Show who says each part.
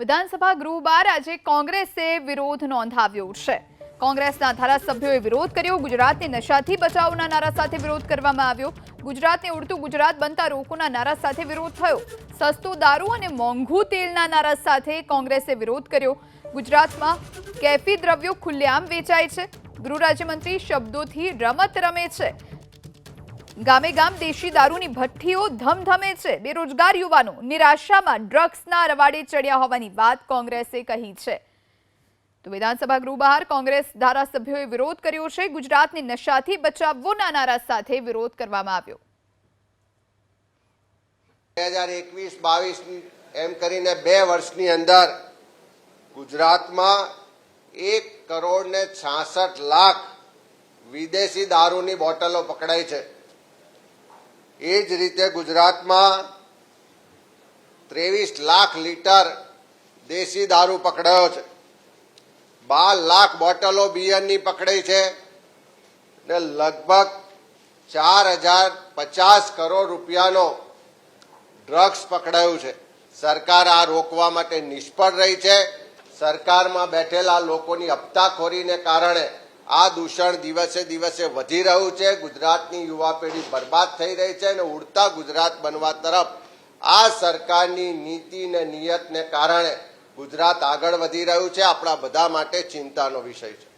Speaker 1: વિધાનસભા ગૃહ બહાર આજે કોંગ્રેસે વિરોધ નોંધાવ્યો છે. કોંગ્રેસના ધારાસભ્યોએ વિરોધ કર્યો, ગુજરાતને નશાથી બચાવના નારા સાથે વિરોધ કરવામાં આવ્યો. ગુજરાતને ઉડતું ગુજરાત બનતા રોકોના નારા સાથે વિરોધ થયો. સસ્તું દારૂ અને મોંઘું તેલના નારા સાથે કોંગ્રેસે વિરોધ કર્યો. ગુજરાતમાં કેફી દ્રવ્યો ખુલ્લેઆમ વેચાય છે. ગૃહ રાજ્યમંત્રી શબ્દોથી રમત રમે છે. ગામે ગામ દેશી દારૂની ભઠ્ઠીઓ ધમધમે છે. બેરોજગાર યુવાનો નિરાશામાં ડ્રગ્સના રવાડે ચડ્યા હોવાની વાત કોંગ્રેસે કહી છે. તો વિધાનસભા ગૃહ બહાર કોંગ્રેસ ધારાસભ્યોએ વિરોધ કર્યો છે. ગુજરાતને નશાથી બચાવવાના નારા સાથે વિરોધ કરવામાં આવ્યો.
Speaker 2: બે હજાર એકવીસ બાવીસ એમ કરીને બે વર્ષની અંદર ગુજરાતમાં એક કરોડ ને છાસઠ લાખ વિદેશી દારૂની બોટલો પકડાઈ છે. એ જ રીતે ગુજરાતમાં ત્રેવીસ લાખ લીટર દેશી દારૂ પકડાયો છે. બાર લાખ બોટલો બિયરની પકડાઈ છે ને લગભગ ચાર હજાર પચાસ કરોડ રૂપિયાનો ડ્રગ્સ પકડાયું છે. સરકાર આ રોકવા માટે નિષ્ફળ રહી છે. સરકારમાં બેઠેલા લોકોની હપ્તાખોરીને કારણે આ દૂષણ દિવસે દિવસે વધી રહ્યું છે. ગુજરાતની યુવા પેઢી બરબાદ થઈ રહી છે અને ઉડતા ગુજરાત બનવા તરફ આ સરકારની નીતિ ને નિયતને કારણે ગુજરાત આગળ વધી રહ્યું છે. આપણા બધા માટે ચિંતાનો વિષય છે.